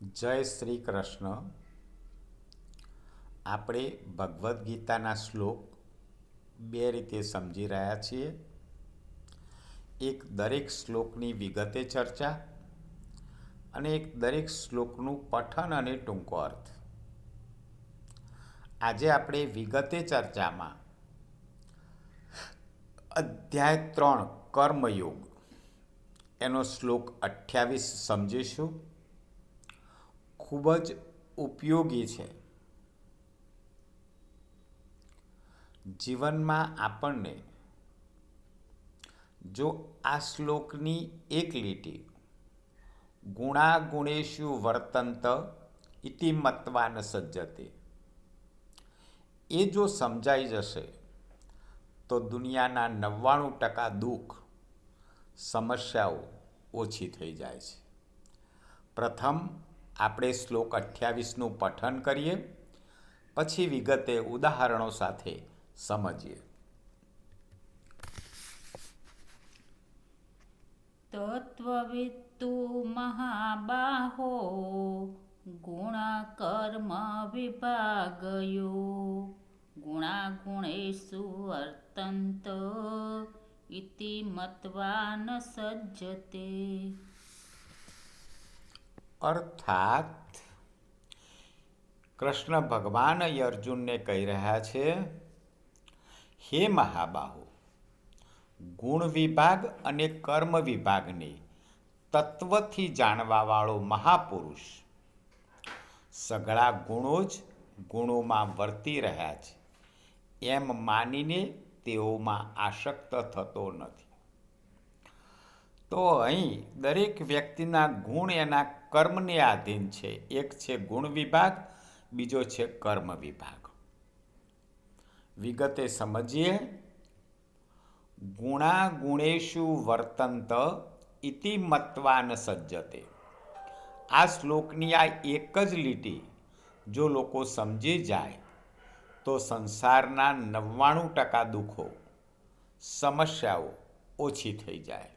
જય શ્રી કૃષ્ણ. આપણે ભગવદ્ ગીતાના શ્લોક બે રીતે સમજી રહ્યા છીએ. એક દરેક શ્લોકની વિગતે ચર્ચા અને એક દરેક શ્લોકનું પઠન અને ટૂંકો અર્થ. આજે આપણે વિગતે ચર્ચામાં અધ્યાય ત્રણ કર્મયોગ એનો શ્લોક અઠ્યાવીસ સમજીશું. ખૂબ જ ઉપયોગી છે. જીવનમાં આપણને જો આ શ્લોકની એક લીટી ગુણાગુણેશુ વર્તંત ઇતિ મત્વાન સજ્જતે એ જો સમજાઈ જશે તો દુનિયાના નવ્વાણું ટકા દુઃખ, સમસ્યાઓ ઓછી થઈ જાય છે. પ્રથમ આપણે શ્લોક અઠ્યાવીસનું પઠન કરીએ, પછી વિગતે ઉદાહરણો સાથે સમજીએ. તત્વવિત્તુ મહાબાહો ગુણકર્મ વિભાગયો. ગુણાગુણેશુ વર્તંત ઇતિ મત્વા ન સજ્જતે. અર્થાત કૃષ્ણ ભગવાન અર્જુનને કહી રહ્યા છે, હે મહાબાહુ, ગુણ વિભાગ અને કર્મ વિભાગને તત્વથી જાણવાવાળો મહાપુરુષ સઘળા ગુણો જ ગુણોમાં વર્તી રહ્યા છે. એમ માનીને તેઓમાં આસક્ત થતો નથી. તો અહીં દરેક વ્યક્તિના ગુણ એના કર્મને આધીન છે. એક છે ગુણ વિભાગ, બીજો છે કર્મ વિભાગ. વિગતે સમજીએ. ગુણા ગુણેશુ વર્તંત ઇતિ મત્વાન સજ્જતે. આ શ્લોકની આ એક જ લીટી જો લોકો સમજી જાય, તો સંસારના નવ્વાણું ટકા દુઃખો, સમસ્યાઓ ઓછી થઈ જાય.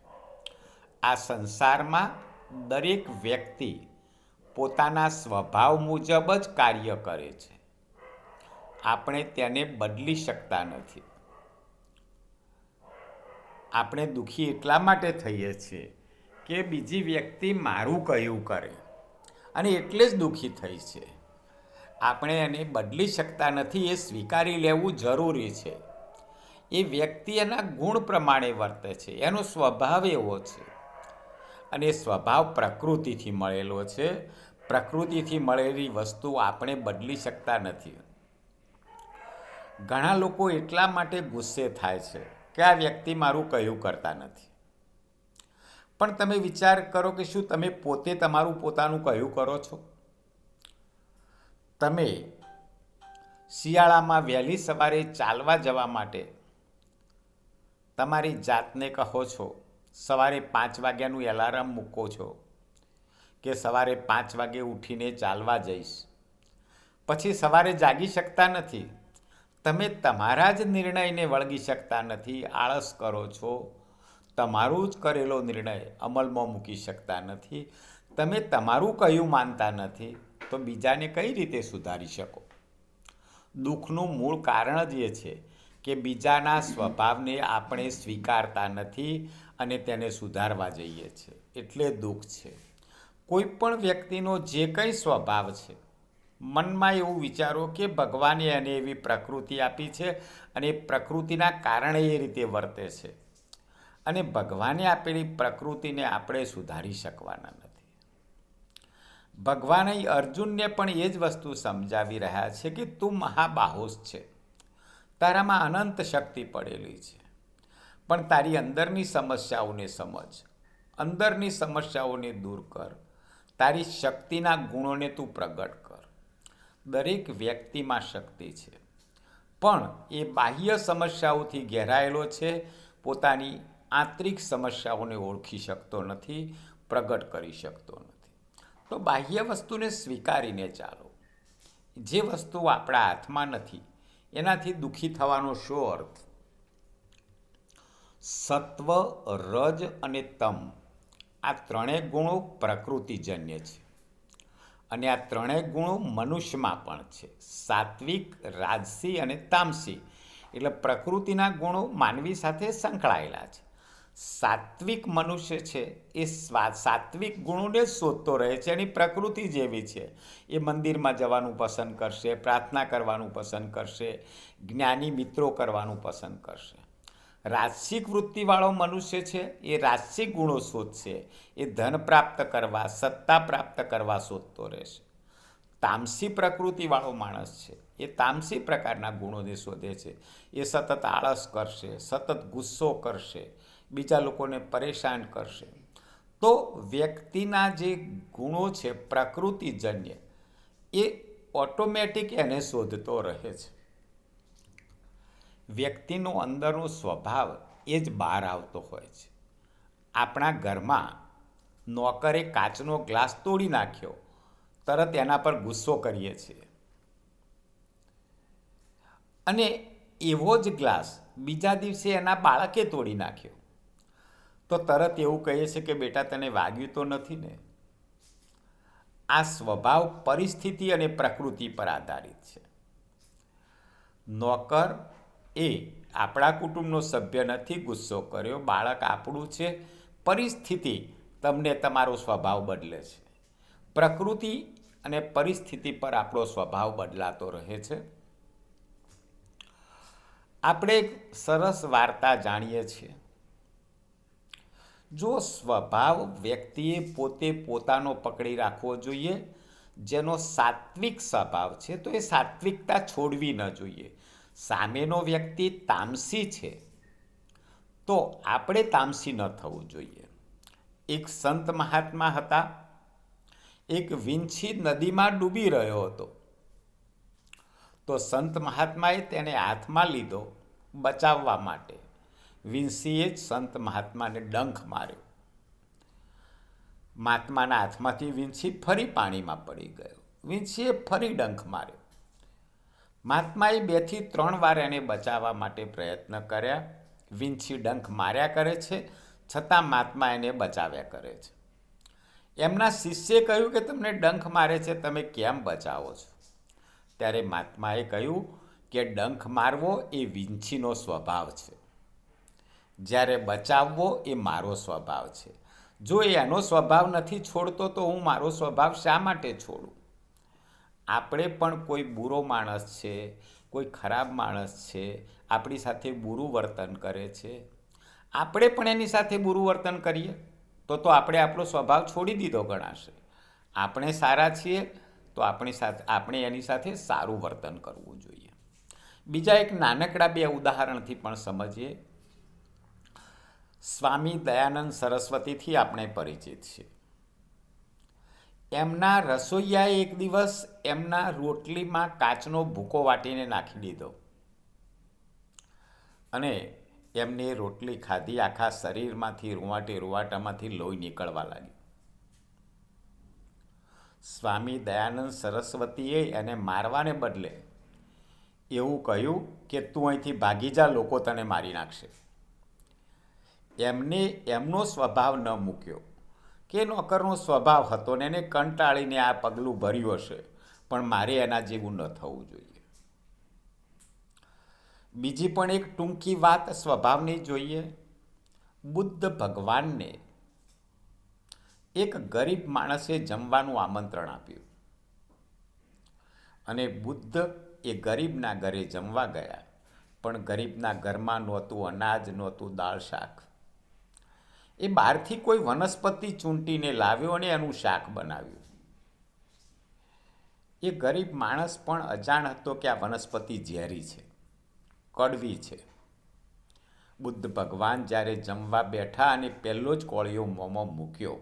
આ સંસારમાં દરેક વ્યક્તિ પોતાના સ્વભાવ મુજબ જ કાર્ય કરે છે. આપણે તેને બદલી શકતા નથી. આપણે દુઃખી એટલા માટે થઈએ છીએ કે બીજી વ્યક્તિ મારું કહ્યું કરે અને એટલે જ દુઃખી થઈ છે. આપણે એને બદલી શકતા નથી એ સ્વીકારી લેવું જરૂરી છે. એ વ્યક્તિ એના ગુણ પ્રમાણે વર્તે છે, એનો સ્વભાવ એવો છે. અને સ્વભાવ પ્રકૃતિથી મળેલો છે. પ્રકૃતિથી મળેલી વસ્તુ આપણે બદલી શકતા નથી. ઘણા લોકો એટલા માટે ગુસ્સે થાય છે કે આ વ્યક્તિ મારું કહ્યું કરતા નથી. પણ તમે વિચાર કરો કે શું તમે પોતે તમારું પોતાનું કહ્યું કરો છો? તમે શિયાળામાં વહેલી સવારે ચાલવા જવા માટે તમારી જાતને કહો છો સવારે પાંચ વાગ્યાનું એલાર્મ મૂકો છો કે સવારે પાંચ વાગે ઉઠીને ચાલવા જઈશ. પછી સવારે જાગી શકતા નથી. તમે તમારા જ નિર્ણયને વળગી શકતા નથી. આળસ કરો છો. તમારું જ કરેલો નિર્ણય અમલમાં મૂકી શકતા નથી. તમે તમારું કહ્યું માનતા નથી, તો બીજાને કઈ રીતે સુધારી શકો? દુઃખનું મૂળ કારણ જ એ છે કે બીજાના સ્વભાવને આપણે સ્વીકારતા નથી. અને તેને સુધારવા જઈએ છીએ એટલે દુઃખ છે. કોઈ પણ વ્યક્તિનો જે કંઈ સ્વભાવ છે, મનમાં એવું વિચારો કે ભગવાને એને એવી પ્રકૃતિ આપી છે અને એ પ્રકૃતિના કારણે એ રીતે વર્તે છે. અને ભગવાને આપેલી પ્રકૃતિને આપણે સુધારી શકવાના નથી. ભગવાને અર્જુનને પણ એ જ વસ્તુ સમજાવી રહ્યા છે કે તું મહાબાહોશ છે. તારામાં અનંત શક્તિ પડેલી છે. પણ તારી અંદરની સમસ્યાઓને સમજ. અંદરની સમસ્યાઓને દૂર કર. તારી શક્તિના ગુણોને તું પ્રગટ કર. દરેક વ્યક્તિમાં શક્તિ છે. પણ એ બાહ્ય સમસ્યાઓથી ઘેરાયેલો છે, પોતાની આંતરિક સમસ્યાઓને ઓળખી શકતો નથી, પ્રગટ કરી શકતો નથી. તો બાહ્ય વસ્તુને સ્વીકારીને ચાલો. જે વસ્તુ આપણા હાથમાં નથી, એનાથી દુઃખી થવાનો શો અર્થ? સત્વ, રજ અને તમ. આ ત્રણેય ગુણો પ્રકૃતિજન્ય છે. અને આ ત્રણેય ગુણો મનુષ્યમાં પણ છે. સાત્વિક, રાજસી અને તામસી. એટલે પ્રકૃતિના ગુણો માનવી સાથે સંકળાયેલા છે. સાત્વિક મનુષ્ય છે એ સાત્વિક ગુણોને શોધતો રહે છે એની પ્રકૃતિ જેવી છે. એ મંદિરમાં જવાનું પસંદ કરશે, પ્રાર્થના કરવાનું પસંદ કરશે, જ્ઞાની મિત્રો કરવાનું પસંદ કરશે. રાજસિક વૃત્તિવાળો મનુષ્ય છે, એ રાજસિક ગુણો શોધશે. એ ધન પ્રાપ્ત કરવા, સત્તા પ્રાપ્ત કરવા શોધતો રહેશે. તામસી પ્રકૃતિવાળો માણસ છે, એ તામસી પ્રકારના ગુણોને શોધે છે, એ સતત આળસ કરશે, સતત ગુસ્સો કરશે, બીજા લોકોને પરેશાન કરશે. તો વ્યક્તિના જે ગુણો છે પ્રકૃતિજન્ય, એ ઓટોમેટિક એને શોધતો રહે છે. વ્યક્તિનો અંદરનો સ્વભાવ એ જ બહાર આવતો હોય છે. આપણા ઘરમાં નોકરે કાચનો ગ્લાસ તોડી નાખ્યો, તરત એના પર ગુસ્સો કરીએ છીએ. અને એવો જ ગ્લાસ બીજા દિવસે એના બાળકે તોડી નાખ્યો. તો તરત એવું કહીએ છે કે બેટા તને વાગ્યું તો નથી ને? આ સ્વભાવ પરિસ્થિતિ અને પ્રકૃતિ પર આધારિત છે. નોકર એ આપણા કુટુંબનો સભ્ય નથી, ગુસ્સો કર્યો. બાળક આપણું છે. પરિસ્થિતિ તમને તમારો સ્વભાવ બદલે છે. પ્રકૃતિ અને પરિસ્થિતિ પર આપણો સ્વભાવ બદલાતો રહે છે. આપણે એક સરસ વાર્તા જાણીએ છીએ. જો સ્વભાવ વ્યક્તિએ પોતે પોતાનો પકડી રાખવો જોઈએ, જેનો સાત્વિક સ્વભાવ છે, તો એ સાત્વિકતા છોડવી ન જોઈએ. સામેનો વ્યક્તિ તામસી છે. તો આપણે તામસી ન થવું જોઈએ. એક સંત મહાત્મા હતા. એક વિંછી નદીમાં ડૂબી રહ્યો હતો. તો સંત મહાત્માએ તેને હાથમાં લીધો બચાવવા માટે. વિંસીએ જ સંત મહાત્માને ડંખ માર્યો. મહાત્માના હાથમાંથી વિંછી ફરી પાણીમાં પડી ગયો. વિંછીએ ફરી ડંખ માર્યો. મહાત્માએ બેથી ત્રણ વાર એને બચાવવા માટે પ્રયત્ન કર્યા. વિંછી ડંખ માર્યા કરે છે, છતાં મહાત્મા એને બચાવ્યા કરે છે. એમના શિષ્યે કહ્યું કે, તમને ડંખ મારે છે, તમે કેમ બચાવો છો? ત્યારે મહાત્માએ કહ્યું કે, ડંખ મારવો એ વિંછીનો સ્વભાવ છે. જ્યારે બચાવવો એ મારો સ્વભાવ છે. જો એનો સ્વભાવ નથી છોડતો, તો હું મારો સ્વભાવ શા માટે છોડું? આપણે પણ કોઈ બુરો માણસ છે, કોઈ ખરાબ માણસ છે, આપણી સાથે બુરું વર્તન કરે છે. આપણે પણ એની સાથે બુરું વર્તન કરીએ તો તો આપણે આપણો સ્વભાવ છોડી દીધો ગણાશે. આપણે સારા છીએ તો આપણી સાથે, આપણે એની સાથે સારું વર્તન કરવું જોઈએ. બીજા એક નાનકડા બે ઉદાહરણથી પણ સમજીએ. સ્વામી દયાનંદ સરસ્વતીથી આપણે પરિચિત છીએ. એમના રસોઈયાએ એક દિવસ એમના રોટલીમાં કાચનો ભૂકો વાટીને નાખી દીધો. અને એમને રોટલી ખાધી, આખા શરીરમાંથી રૂવાટે રૂવાટામાંથી લોહી નીકળવા લાગ્યું. સ્વામી દયાનંદ સરસ્વતીએ એને મારવાને બદલે એવું કહ્યું કે, તું અહીંથી ભાગી જા, લોકો તને મારી નાખશે. એમને એમનો સ્વભાવ ન મૂક્યો. કે નોકરનો સ્વભાવ હતો ને એને કંટાળીને આ પગલું ભર્યું હશે. પણ મારે એના જેવું ન થવું જોઈએ. બીજી પણ એક ટૂંકી વાત સ્વભાવની જોઈએ. બુદ્ધ ભગવાનને એક ગરીબ માણસે જમવાનું આમંત્રણ આપ્યું. અને બુદ્ધ એ ગરીબના ઘરે જમવા ગયા. પણ ગરીબના ઘરમાં નહોતું અનાજ, નહોતું દાળ શાક. એ બહારથી કોઈ વનસ્પતિ ચૂંટીને લાવ્યો અને એનું શાક બનાવ્યું. એ ગરીબ માણસ પણ અજાણ હતો કે આ વનસ્પતિ ઝેરી છે, કડવી છે. બુદ્ધ ભગવાન જ્યારે જમવા બેઠા અને પહેલો જ કોળિયો મોંમાં મૂક્યો,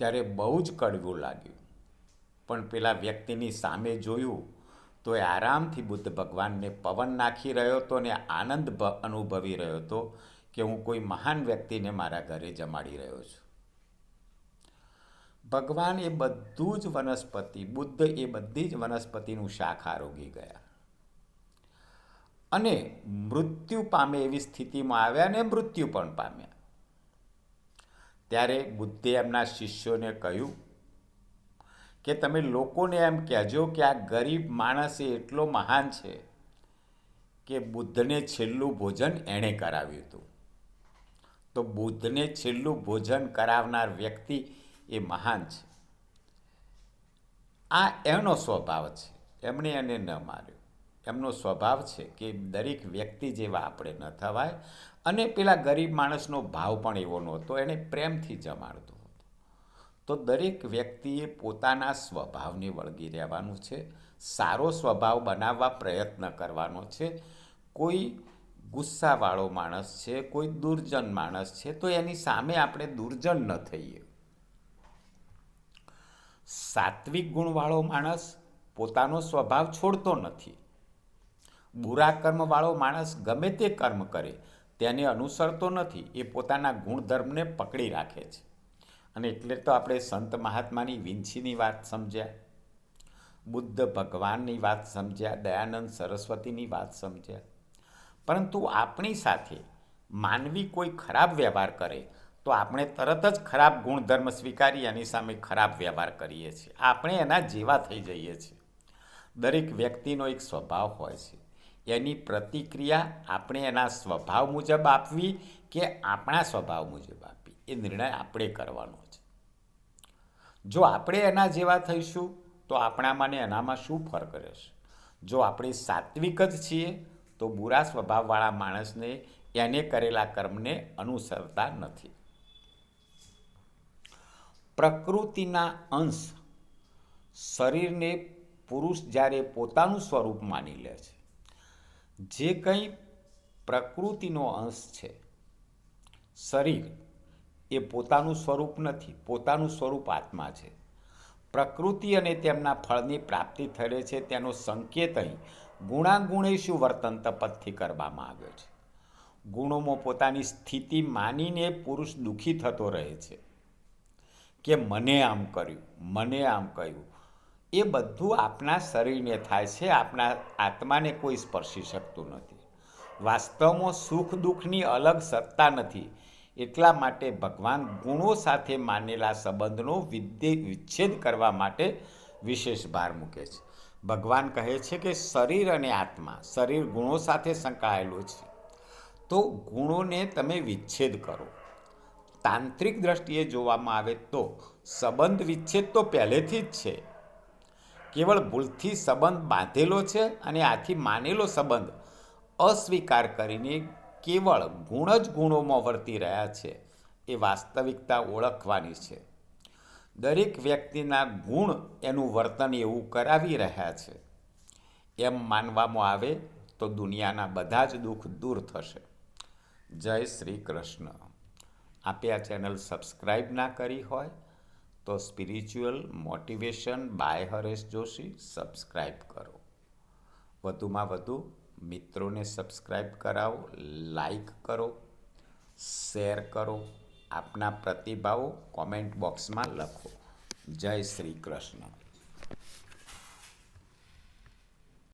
ત્યારે બહુ જ કડવું લાગ્યું. પણ પેલા વ્યક્તિની સામે જોયું તો એ આરામથી બુદ્ધ ભગવાનને પવન નાખી રહ્યો હતો ને આનંદ અનુભવી રહ્યો હતો કે હું કોઈ મહાન વ્યક્તિને મારા ઘરે જમાડી રહ્યો છું. ભગવાન એ બધું જ વનસ્પતિ, બુદ્ધ એ બધી જ વનસ્પતિનું શાક આરોગી ગયા. અને મૃત્યુ પામે એવી સ્થિતિમાં આવ્યા અને મૃત્યુ પણ પામ્યા. ત્યારે બુદ્ધે એમના શિષ્યોને કહ્યું કે તમે લોકોને એમ કહેજો કે આ ગરીબ માણસ એ એટલો મહાન છે કે બુદ્ધને છેલ્લું ભોજન એણે કરાવ્યું હતું. તો બુદ્ધને છેલ્લું ભોજન કરાવનાર વ્યક્તિ એ મહાન છે. આ એનો સ્વભાવ છે. એમણે એને ન માર્યો. એમનો સ્વભાવ છે કે દરેક વ્યક્તિ જેવા આપણે ન થવાય અને પેલા ગરીબ માણસનો ભાવ પણ એવો નહોતો એણે પ્રેમથી જમાડતો હતો. તો દરેક વ્યક્તિએ પોતાના સ્વભાવને વળગી રહેવાનું છે, સારો સ્વભાવ બનાવવા પ્રયત્ન કરવાનો છે. કોઈ ગુસ્સાવાળો માણસ છે, કોઈ દુર્જન માણસ છે, તો એની સામે આપણે દુર્જન ન થઈએ. સાત્વિક ગુણવાળો માણસ પોતાનો સ્વભાવ છોડતો નથી. બુરા કર્મવાળો માણસ ગમે તે કર્મ કરે, તેને અનુસરતો નથી, એ પોતાના ગુણધર્મને પકડી રાખે છે. અને એટલે તો આપણે સંત મહાત્માની વિંછીની વાત સમજ્યા, બુદ્ધ ભગવાનની વાત સમજ્યા, દયાનંદ સરસ્વતીની વાત સમજ્યા પરંતુ આપણી સાથે માનવી કોઈ ખરાબ વ્યવહાર કરે તો આપણે તરત જ ખરાબ ગુણધર્મ સ્વીકારી એની સામે ખરાબ વ્યવહાર કરીએ છીએ. આપણે એના જેવા થઈ જઈએ છીએ. દરેક વ્યક્તિનો એક સ્વભાવ હોય છે. એની પ્રતિક્રિયા આપણે એના સ્વભાવ મુજબ આપવી કે આપણા સ્વભાવ મુજબ આપવી. એ નિર્ણય આપણે કરવાનો છે. જો આપણે એના જેવા થઈશું તો આપણામાં ને એનામાં શું ફરક રહેશે? જો આપણે સાત્વિક જ છીએ તો બુરા સ્વભાવવાળા માણસને એને કરેલા કર્મને અનુસરતા નથી. પ્રકૃતિના અંશ શરીરને પુરુષ જ્યારે પોતાનું સ્વરૂપ માની લે છે, જે કંઈ પ્રકૃતિનો અંશ છે, શરીર એ પોતાનું સ્વરૂપ નથી, પોતાનું સ્વરૂપ આત્મા છે. પ્રકૃતિ અને તેમના ફળની પ્રાપ્તિ થયેલ છે, તેનો સંકેત અહીં ગુણાગુણેશુ વર્તન તપતથી કરવામાં આવ્યો છે. ગુણોમાં પોતાની સ્થિતિ માનીને પુરુષ દુઃખી થતો રહે છે. કે મને આમ કર્યું, મને આમ કહ્યું એ બધું આપણા શરીરને થાય છે આપણા આત્માને કોઈ સ્પર્શી શકતું નથી. વાસ્તવમાં સુખ દુઃખની અલગ સત્તા નથી. એટલા માટે ભગવાન ગુણો સાથે માનેલા સંબંધનો વિદ્ય વિચ્છેદ કરવા માટે વિશેષ ભાર મૂકે છે. ભગવાન કહે છે કે શરીર અને આત્મા, શરીર ગુણો સાથે સંકળાયેલું છે. તો ગુણોને તમે વિચ્છેદ કરો. તાંત્રિક દ્રષ્ટિએ જોવામાં આવે તો સંબંધ વિચ્છેદ તો પહેલેથી જ છે. કેવળ ભૂલથી સંબંધ બાંધેલો છે અને આથી માનેલો સંબંધ અસ્વીકાર કરીને કેવળ ગુણ જ ગુણોમાં વર્તી રહ્યા છે. એ વાસ્તવિકતા ઓળખવાની છે. દરેક વ્યક્તિના ગુણ એનું વર્તન એવું કરાવી રહ્યા છે. એમ માનવામાં આવે તો દુનિયાના બધા જ દુઃખ દૂર થશે. જય શ્રી કૃષ્ણ. આપે આ ચેનલ સબસ્ક્રાઈબ ના કરી હોય તો spiritual motivation by Haresh Joshi subscribe કરો. વધુમાં વધુ મિત્રોને સબસ્ક્રાઈબ કરાવો લાઈક કરો, શેર કરો. આપના પ્રતિભાવો કોમેન્ટ બોક્સમાં લખો. જય શ્રી કૃષ્ણ.